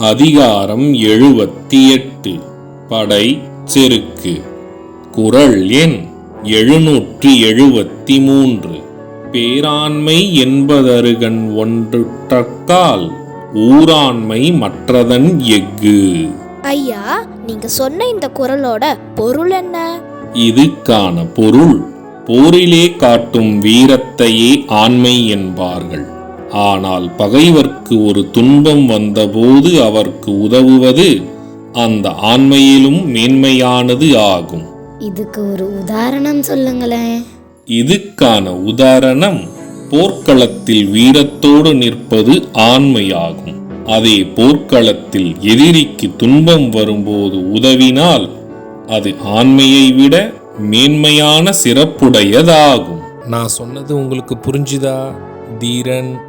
அதிகாரம் எழுபத்தி எட்டு படை செருக்கு. குரல் எண் எழுநூற்றி எழுபத்தி மூன்று பேராண்மை என்பதருகன் ஒன்றுற்றக்கால் ஊராண்மை மற்றதன் எஃகு. ஐயா நீங்க சொன்ன இந்த குரலோட பொருள் என்ன? இதுக்கான பொருள். போரிலே காட்டும் வீரத்தையே ஆண்மை என்பார்கள். ஆனால் பகைவர்க்கு ஒரு துன்பம் வந்தபோது அவர்க்கு உதவுவது அந்த ஆண்மையிலும் மேன்மையானது ஆகும். இதுக்கு ஒரு உதாரணம் சொல்லுங்களேன். இதுக்கான உதாரணம் போர்க்களத்தில் வீரத்தோடு நிற்பது ஆண்மையாகும். அதே போர்க்களத்தில் எதிரிக்கு துன்பம் வரும்போது உதவினால் அது ஆண்மையை விட மேன்மையான சிறப்புடையதாகும். நான் சொன்னது உங்களுக்கு புரிஞ்சுதா? தீரன்